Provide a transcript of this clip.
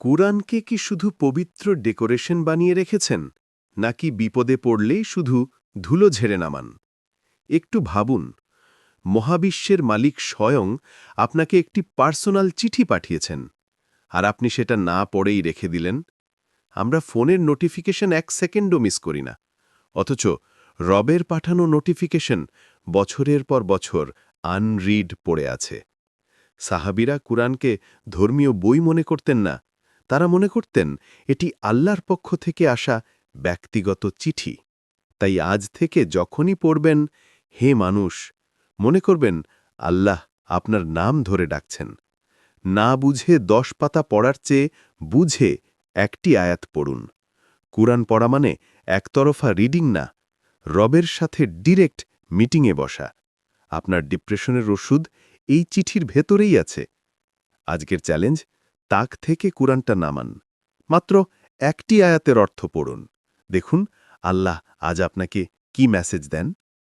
কুরআনকে কি শুধু পবিত্র ডেকোরেশন বানিয়ে রেখেছেন, নাকি বিপদে পড়লেই শুধু ধুলো ঝেড়ে নামান? একটু ভাবুন, মহাবিশ্বের মালিক স্বয়ং আপনাকে একটি পার্সোনাল চিঠি পাঠিয়েছেন, আর আপনি সেটা না পড়েই রেখে দিলেন। আমরা ফোনের নোটিফিকেশন এক সেকেন্ডও মিস করি না, অথচ রবের পাঠানো নোটিফিকেশন বছরের পর বছর আনরিড পড়ে আছে। সাহাবিরা কুরআনকে ধর্মীয় বই মনে করতেন না তারা মনে করতেন এটি আল্লাহর পক্ষ থেকে আসা ব্যক্তিগত চিঠি। তাই আজ থেকে যখনই পড়বেন, হে মানুষ, মনে করবেন আল্লাহ আপনার নাম ধরে ডাকছেন। না বুঝে দশ পাতা পড়ার চেয়ে বুঝে একটি আয়াত পড়ুন। কুরআন পড়া মানে একতরফা রিডিং না, রবের সাথে ডিরেক্ট মিটিংয়ে বসা। আপনার ডিপ্রেশনের ওষুধ এই চিঠির ভেতরেই আছে। আজকের চ্যালেঞ্জ তাক থেকে কুরআনটা নামান। মাত্র একটি আয়াতের অর্থ পড়ুন। দেখুন, আল্লাহ আজ আপনাকে কি মেসেজ দেন?